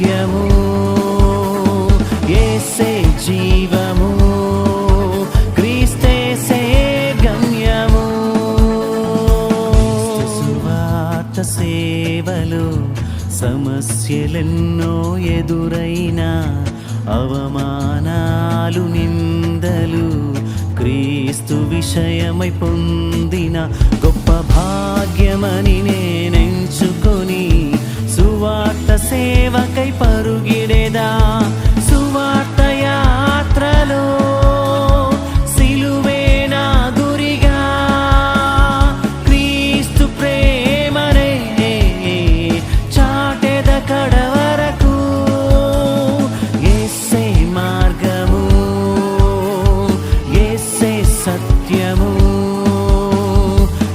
సత్యము ఏసే జీవము క్రీస్తేసే గమ్యము. సువార్త సేవలు సమస్యలెన్నో ఎదురైనా అవమానాలు నిందలు క్రీస్తు విషయమై పొందిన గొప్ప భాగ్యమ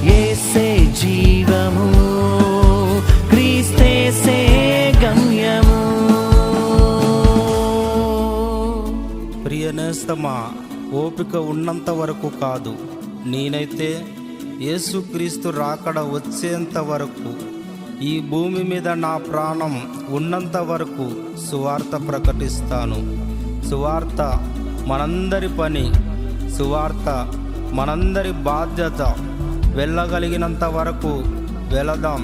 ఏసే జీవము క్రీస్తేసే గమ్యము. ప్రియ నేస్తమా ఓపిక ఉన్నంత వరకు కాదు. నేనైతే యేసుక్రీస్తు రాకడ వచ్చేంత వరకు ఈ భూమి మీద నా ప్రాణం ఉన్నంత వరకు సువార్త ప్రకటిస్తాను. సువార్త మనందరి పని సువార్త మనందరి బాధ్యత వెళ్ళగలిగినంత వరకు వెళదాం.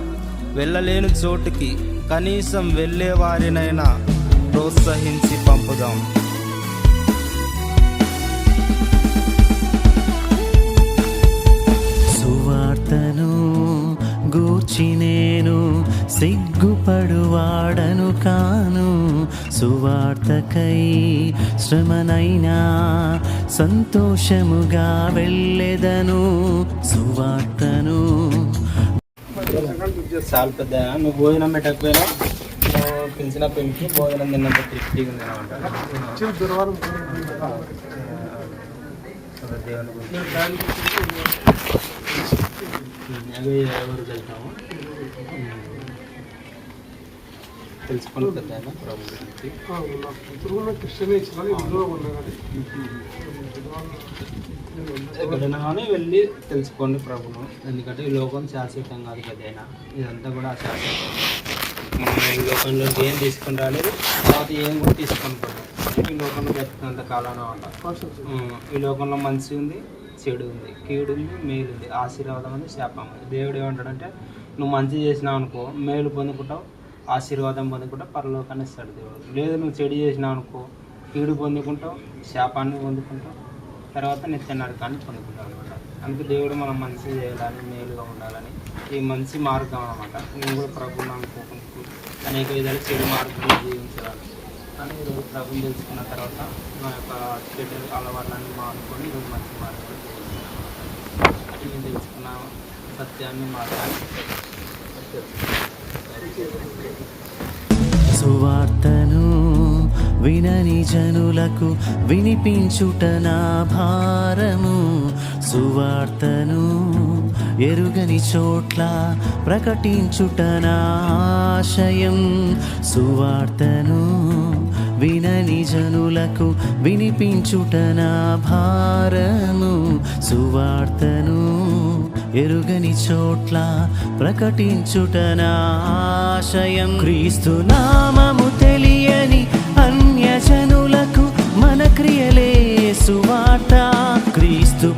వెళ్ళలేని చోటుకి కనీసం వెళ్ళేవారినైనా ప్రోత్సహించి పంపుదాం. సువార్తను గూర్చి నేను సిగ్గుపడువాడను కా సువార్తకై శ్రమనైనా సంతోషముగా వెళ్ళెదను సువార్తను చాలా పెద్ద నువ్వు భోజనం పెట్టకపోయినా పిలిచిన పెళ్ళికి భోజనం తిన్నంత తృప్తిగా ఉంది అనమాట దేవుని గురించి. అవి వెళ్తాము తెలుసుకుని పెద్ద ప్రభు గురించి ఎక్కడైనా కానీ వెళ్ళి తెలుసుకోండి ప్రభును ఎందుకంటే ఈ లోకం శాశ్వతం కాదు పెద్దయినా ఇదంతా కూడా అశాశ్వతం. మనం ఈ లోకంలో ఏం తీసుకుని రాలేదు తర్వాత ఏం కూడా తీసుకొని పోలేదు. ఈ లోకంలో బతికినంత కాలంలో ఉండాలి ఈ లోకంలో మంచి ఉంది చెడు ఉంది కీడు ఉంది మేలు ఉంది ఆశీర్వాదం ఉంది శాపం ఉంది. దేవుడు ఏమంటాడంటే నువ్వు మంచి చేసినావు అనుకో మేలు పొందుకుంటావు ఆశీర్వాదం పొందుకుంటావు పరలోకాన్ని ఇస్తాడు దేవుడు. లేదు నువ్వు చెడు చేసినావు అనుకో కీడు పొందుకుంటావు శాపాన్ని పొందుకుంటావు తర్వాత నిత్య నరకాన్ని పొందుకుంటావు అనమాట. అందుకే దేవుడు మనం మంచి చేయాలని మేలుగా ఉండాలని ఈ మంచి మార్గం అనమాట. నేను కూడా ప్రభుని అనుకోకుండా అనేక విధాలు చెడు మార్గంలో జీవించాలి కానీ ఈరోజు ప్రభుని తెలుసుకున్న తర్వాత నా యొక్క చెడు అలవాట్లన్నీ మానుకొని ఈరోజు మంచి మార్గంలో జీవిస్తున్నాను. నేను తెలుసుకున్న సత్యాన్ని మార్గాన్ని సువార్తను వినని జనులకు వినిపించుట నా భారము. సువార్తను ఎరుగని చోట్ల ప్రకటించుట నా ఆశయం. సువార్తను వినని జనులకు వినిపించుట నా భారము. సువార్తను ఎరుగని చోట్ల ప్రకటించుటన ఆశయం? క్రీస్తు నామము తెలియని అన్యజనులకు మన క్రియలే సువార్త. క్రీస్తు